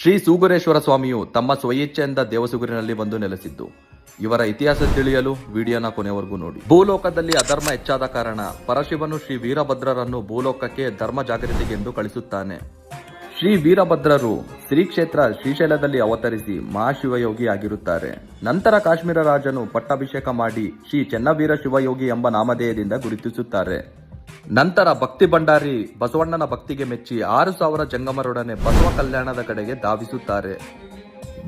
ಶ್ರೀ ಸೂಗುರೇಶ್ವರ ಸ್ವಾಮಿಯು ತಮ್ಮ ಸ್ವಯಿಚ್ಛೆಯಿಂದ ದೇವಸುಗುರಿನಲ್ಲಿ ಬಂದು ನೆಲೆಸಿದ್ದು. ಇವರ ಇತಿಹಾಸ ತಿಳಿಯಲು ವಿಡಿಯೋನ ಕೊನೆವರೆಗೂ ನೋಡಿ. ಭೂಲೋಕದಲ್ಲಿ ಅಧರ್ಮ ಹೆಚ್ಚಾದ ಕಾರಣ ಪರಶಿವನು ಶ್ರೀ ವೀರಭದ್ರರನ್ನು ಭೂಲೋಕಕ್ಕೆ ಧರ್ಮ ಜಾಗೃತಿಗೆಂದು ಕಳಿಸುತ್ತಾನೆ. ಶ್ರೀ ವೀರಭದ್ರರು ಶ್ರೀ ಕ್ಷೇತ್ರ ಶ್ರೀಶೈಲದಲ್ಲಿ ಅವತರಿಸಿ ಮಹಾಶಿವಯೋಗಿ ಆಗಿರುತ್ತಾರೆ. ನಂತರ ಕಾಶ್ಮೀರ ರಾಜನು ಪಟ್ಟಾಭಿಷೇಕ ಮಾಡಿ ಶ್ರೀ ಚೆನ್ನವೀರ ಶಿವಯೋಗಿ ಎಂಬ ನಾಮಧೇಯದಿಂದ ಗುರುತಿಸುತ್ತಾರೆ. ನಂತರ ಭಕ್ತಿ ಭಂಡಾರಿ ಬಸವಣ್ಣನ ಭಕ್ತಿಗೆ ಮೆಚ್ಚಿ ಆರು ಸಾವಿರ ಜಂಗಮರೊಡನೆ ಬಸವ ಕಲ್ಯಾಣದ ಕಡೆಗೆ ಧಾವಿಸುತ್ತಾರೆ.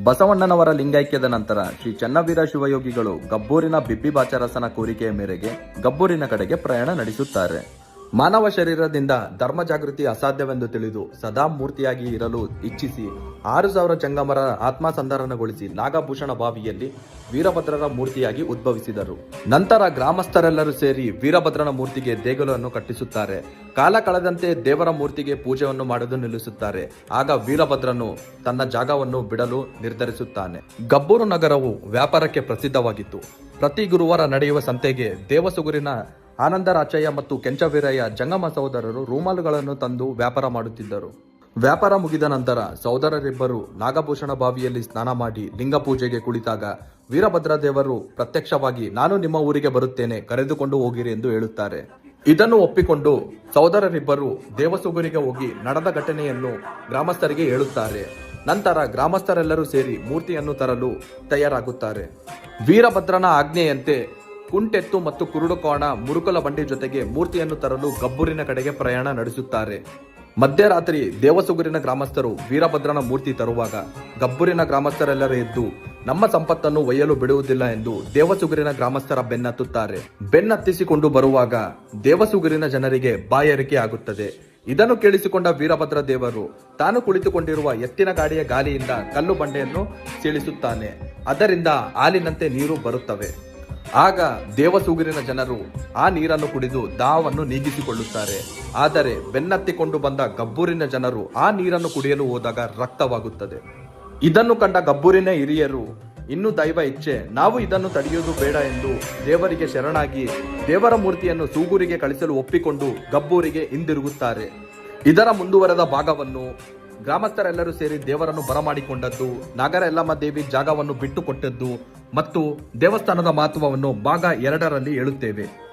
ಬಸವಣ್ಣನವರ ಲಿಂಗೈಕ್ಯದ ನಂತರ ಶ್ರೀ ಚನ್ನವೀರ ಶಿವಯೋಗಿಗಳು ಗಬ್ಬೂರಿನ ಬಿಬ್ಬಿಬಾಚರಸನ ಕೋರಿಕೆಯ ಮೇರೆಗೆ ಗಬ್ಬೂರಿನ ಕಡೆಗೆ ಪ್ರಯಾಣ ನಡೆಸುತ್ತಾರೆ. ಮಾನವ ಶರೀರದಿಂದ ಧರ್ಮ ಜಾಗೃತಿ ಅಸಾಧ್ಯವೆಂದು ತಿಳಿದು ಸದಾ ಮೂರ್ತಿಯಾಗಿ ಇರಲು ಇಚ್ಛಿಸಿ ಆರು ಸಾವಿರ ಚಂಗಮರ ಆತ್ಮಸಂಧಾರಣಗೊಳಿಸಿ ನಾಗಭೂಷಣ ಬಾವಿಯಲ್ಲಿ ವೀರಭದ್ರರ ಮೂರ್ತಿಯಾಗಿ ಉದ್ಭವಿಸಿದರು. ನಂತರ ಗ್ರಾಮಸ್ಥರೆಲ್ಲರೂ ಸೇರಿ ವೀರಭದ್ರನ ಮೂರ್ತಿಗೆ ದೇಗುಲವನ್ನು ಕಟ್ಟಿಸುತ್ತಾರೆ. ಕಾಲ ಕಳೆದಂತೆ ದೇವರ ಮೂರ್ತಿಗೆ ಪೂಜೆಯನ್ನು ಮಾಡಲು ನಿಲ್ಲಿಸುತ್ತಾರೆ. ಆಗ ವೀರಭದ್ರನು ತನ್ನ ಜಾಗವನ್ನು ಬಿಡಲು ನಿರ್ಧರಿಸುತ್ತಾನೆ. ಗಬ್ಬೂರು ನಗರವು ವ್ಯಾಪಾರಕ್ಕೆ ಪ್ರಸಿದ್ಧವಾಗಿತ್ತು. ಪ್ರತಿ ಗುರುವಾರ ನಡೆಯುವ ಸಂತೆಗೆ ದೇವಸುಗುರಿನ ಆನಂದರಾಚಯ್ಯ ಮತ್ತು ಕೆಂಚವೀರಯ್ಯ ಜಂಗಮ ಸಹೋದರರು ರೂಮಾಲುಗಳನ್ನು ತಂದು ವ್ಯಾಪಾರ ಮಾಡುತ್ತಿದ್ದರು. ವ್ಯಾಪಾರ ಮುಗಿದ ನಂತರ ಸಹೋದರರಿಬ್ಬರು ನಾಗಭೂಷಣ ಬಾವಿಯಲ್ಲಿ ಸ್ನಾನ ಮಾಡಿ ಲಿಂಗ ಪೂಜೆಗೆ ಕುಳಿತಾಗ, ವೀರಭದ್ರ ದೇವರು ಪ್ರತ್ಯಕ್ಷವಾಗಿ, ನಾನು ನಿಮ್ಮ ಊರಿಗೆ ಬರುತ್ತೇನೆ, ಕರೆದುಕೊಂಡು ಹೋಗಿರಿ ಎಂದು ಹೇಳುತ್ತಾರೆ. ಇದನ್ನು ಒಪ್ಪಿಕೊಂಡು ಸಹೋದರರಿಬ್ಬರು ದೇವಸುಗುರಿಗೆ ಹೋಗಿ ನಡೆದ ಘಟನೆಯನ್ನು ಗ್ರಾಮಸ್ಥರಿಗೆ ಹೇಳುತ್ತಾರೆ. ನಂತರ ಗ್ರಾಮಸ್ಥರೆಲ್ಲರೂ ಸೇರಿ ಮೂರ್ತಿಯನ್ನು ತರಲು ತಯಾರಾಗುತ್ತಾರೆ. ವೀರಭದ್ರನ ಆಜ್ಞೆಯಂತೆ ಕುಂಟೆತ್ತು ಮತ್ತು ಕುರುಡುಕೋಣ ಮುರುಕಲ ಬಂಡಿ ಜೊತೆಗೆ ಮೂರ್ತಿಯನ್ನು ತರಲು ಗಬ್ಬೂರಿನ ಕಡೆಗೆ ಪ್ರಯಾಣ ನಡೆಸುತ್ತಾರೆ. ಮಧ್ಯರಾತ್ರಿ ದೇವಸುಗುರಿನ ಗ್ರಾಮಸ್ಥರು ವೀರಭದ್ರನ ಮೂರ್ತಿ ತರುವಾಗ ಗಬ್ಬೂರಿನ ಗ್ರಾಮಸ್ಥರೆಲ್ಲರೂ ಎದ್ದು ನಮ್ಮ ಸಂಪತ್ತನ್ನು ಒಯ್ಯಲು ಬಿಡುವುದಿಲ್ಲ ಎಂದು ದೇವಸುಗುರಿನ ಗ್ರಾಮಸ್ಥರ ಬೆನ್ನತ್ತುತ್ತಾರೆ. ಬೆನ್ನತ್ತಿಸಿಕೊಂಡು ಬರುವಾಗ ದೇವಸುಗುರಿನ ಜನರಿಗೆ ಬಾಯಾರಿಕೆ ಆಗುತ್ತದೆ. ಇದನ್ನು ಕೇಳಿಸಿಕೊಂಡ ವೀರಭದ್ರ ದೇವರು ತಾನು ಕುಳಿತುಕೊಂಡಿರುವ ಎತ್ತಿನ ಗಾಡಿಯ ಗಾಲಿಯಿಂದ ಕಲ್ಲು ಬಂಡೆಯನ್ನು ಸೀಳಿಸುತ್ತಾನೆ. ಅದರಿಂದ ಹಾಲಿನಂತೆ ನೀರು ಬರುತ್ತವೆ. ಆಗ ದೇವಸೂಗಿರಿನ ಜನರು ಆ ನೀರನ್ನು ಕುಡಿದು ದಾಹವನ್ನು ನೀಗಿಸಿಕೊಳ್ಳುತ್ತಾರೆ. ಆದರೆ ಬೆನ್ನತ್ತಿಕೊಂಡು ಬಂದ ಗಬ್ಬೂರಿನ ಜನರು ಆ ನೀರನ್ನು ಕುಡಿಯಲು ಹೋದಾಗ ರಕ್ತವಾಗುತ್ತದೆ. ಇದನ್ನು ಕಂಡ ಗಬ್ಬೂರಿನ ಹಿರಿಯರು, ಇನ್ನು ದೈವ ಇಚ್ಛೆ, ನಾವು ಇದನ್ನು ತಡೆಯುವುದು ಬೇಡ ಎಂದು ದೇವರಿಗೆ ಶರಣಾಗಿ ದೇವರ ಮೂರ್ತಿಯನ್ನು ಸೂಗೂರಿಗೆ ಕಳಿಸಲು ಒಪ್ಪಿಕೊಂಡು ಗಬ್ಬೂರಿಗೆ ಹಿಂದಿರುಗುತ್ತಾರೆ. ಇದರ ಮುಂದುವರೆದ ಭಾಗವನ್ನು ಗ್ರಾಮಸ್ಥರೆಲ್ಲರೂ ಸೇರಿ ದೇವರನ್ನು ಬರಮಾಡಿಕೊಂಡದ್ದು, ನಾಗರ ಎಲ್ಲಮ್ಮ ದೇವಿ ಜಾಗವನ್ನು ಬಿಟ್ಟುಕೊಟ್ಟದ್ದು ಮತ್ತು ದೇವಸ್ಥಾನದ ಮಹತ್ವವನ್ನು ಭಾಗ ಎರಡರಲ್ಲಿ ಹೇಳುತ್ತೇವೆ.